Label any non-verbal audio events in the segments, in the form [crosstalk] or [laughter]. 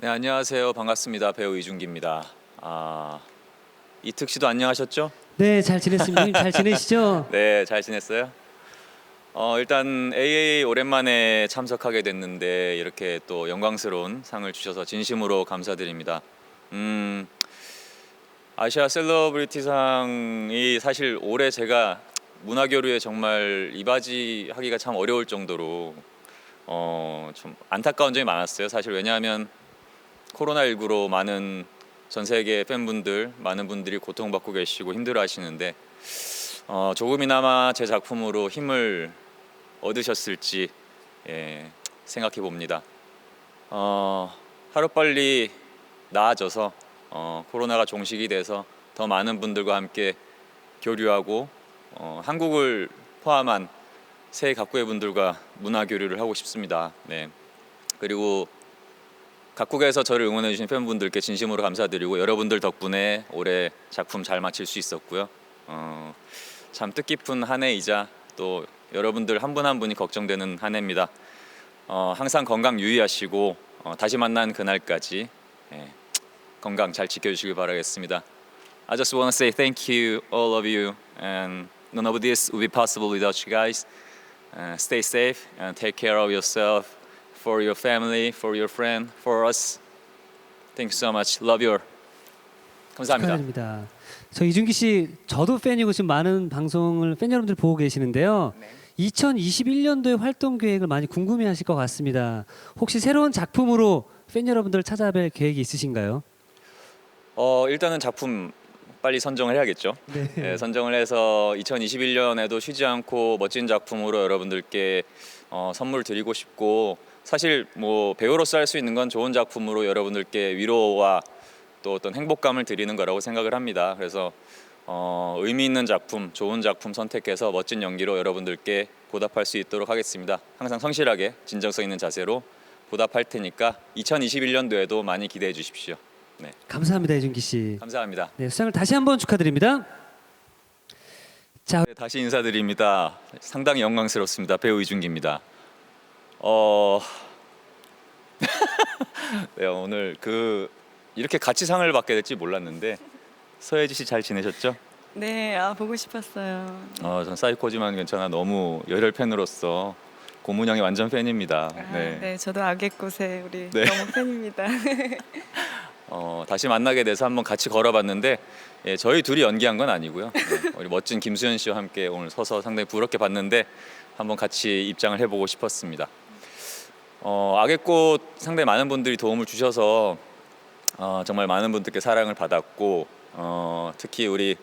네 안녕하세요 반갑습니다 배우 이준기입니다. 아 이특 씨도 안녕하셨죠? 네, 잘 지냈습니다. 형님 [laughs] 잘 지내시죠? 네 잘 지냈어요? 어 일단 AA 오랜만에 참석하게 됐는데 이렇게 또 영광스러운 상을 주셔서 진심으로 감사드립니다. 음 아시아 셀러브리티상이 사실 올해 제가 문화 교류에 정말 이바지하기가 참 어려울 정도로 어 좀 안타까운 점이 많았어요. 사실 왜냐하면 코로나19로 많은 전 세계 팬분들 많은 분들이 고통받고 계시고 힘들어하시는데 어, 조금이나마 제 작품으로 힘을 얻으셨을지 예, 생각해 봅니다. 어, 하루빨리 나아져서 어, 코로나가 종식이 돼서 더 많은 분들과 함께 교류하고 어, 한국을 포함한 세 각국의 분들과 문화 교류를 하고 싶습니다. 네. 그리고 각국에서 저를 응원해 주신 팬분들께 진심으로 감사드리고 여러분들 덕분에 올해 작품 잘 마칠 수 있었고요. 어, 참 뜻깊은 한 해이자 또 여러분들 한 분 한 분이 걱정되는 한 해입니다. 어, 항상 건강 유의하시고 어, 다시 만난 그날까지 예, 건강 잘 지켜주시길 바라겠습니다. I just want to say thank you all of you and none of this would be possible without you guys. Uh, stay safe and take care of yourself, for your family, for your friend, for us. Thank you so much. Love you. all. 감사합니다. 축하드립니다. 저 이준기 씨, 저도 팬이고 지금 많은 방송을 팬 여러분들 보고 계시는데요. 2021년도의 활동 계획을 많이 궁금해하실 것 같습니다. 혹시 새로운 작품으로 팬 여러분들 찾아뵐 계획이 있으신가요? 어, 일단은 작품 빨리 선정을 해야겠죠. 네. 네, 선정을 해서 2021년에도 쉬지 않고 멋진 작품으로 여러분들께 어, 선물 드리고 싶고 사실 뭐 배우로서 할 수 있는 건 좋은 작품으로 여러분들께 위로와 또 어떤 행복감을 드리는 거라고 생각을 합니다. 그래서 어, 의미 있는 작품, 좋은 작품 선택해서 멋진 연기로 여러분들께 보답할 수 있도록 하겠습니다. 항상 성실하게 진정성 있는 자세로 보답할 테니까 2021년도에도 많이 기대해 주십시오. 네, 감사합니다, 이준기 씨. 감사합니다. 네, 수상을 다시 한번 축하드립니다. 자, 네, 다시 인사드립니다. 상당히 영광스럽습니다. 배우 이준기입니다. 어, [laughs] 네, 오늘 그 이렇게 같이 상을 받게 될지 몰랐는데 서혜지 씨 잘 지내셨죠? 네, 아 보고 싶었어요. 어, 전 사이코지만 괜찮아 너무 열혈 팬으로서 고문영의 완전 팬입니다. 아, 네. 네. 저도 악의 꽃에 우리 네. 너무 팬입니다. [laughs] 어, 다시 만나게 돼서 한번 같이 걸어봤는데 예, 저희 둘이 연기한 건 아니고요. 네, 우리 멋진 김수현 씨와 함께 오늘 서서 상당히 부럽게 봤는데 한번 같이 입장을 해보고 싶었습니다. 어, 악의 꽃 상당히 많은 분들이 도움을 주셔서 어, 정말 많은 분들께 사랑을 받았고 어, 특히 우리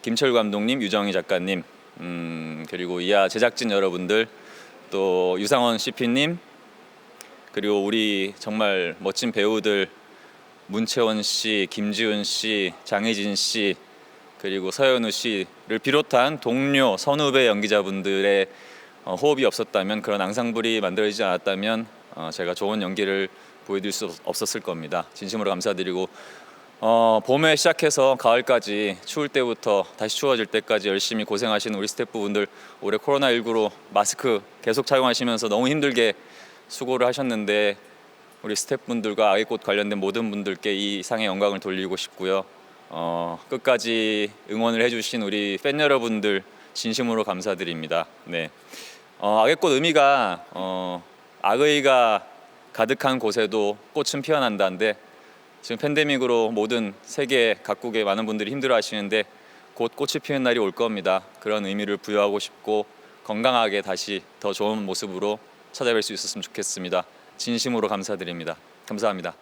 김철 감독님, 유정희 작가님 음, 그리고 이하 제작진 여러분들 또 유상원 CP님 그리고 우리 정말 멋진 배우들 문채원 씨, 김지훈 씨, 장혜진 씨 그리고 서현우 씨를 비롯한 동료 선후배 연기자분들의 어, 호흡이 없었다면 그런 앙상블이 만들어지지 않았다면 어, 제가 좋은 연기를 보여드릴 수 없- 없었을 겁니다. 진심으로 감사드리고 어, 봄에 시작해서 가을까지 추울 때부터 다시 추워질 때까지 열심히 고생하시는 우리 스태프분들 올해 코로나19로 마스크 계속 착용하시면서 너무 힘들게 수고를 하셨는데 우리 스태프분들과 아이꽃 관련된 모든 분들께 이 상의 영광을 돌리고 싶고요. 어, 끝까지 응원을 해주신 우리 팬 여러분들 진심으로 감사드립니다. 네, 어, 악의꽃 의미가 어, 악의가 가득한 곳에도 꽃은 피어난다는데 지금 팬데믹으로 모든 세계 각국의 많은 분들이 힘들어하시는데 곧 꽃이 피는 날이 올 겁니다. 그런 의미를 부여하고 싶고 건강하게 다시 더 좋은 모습으로 찾아뵐 수 있었으면 좋겠습니다. 진심으로 감사드립니다. 감사합니다.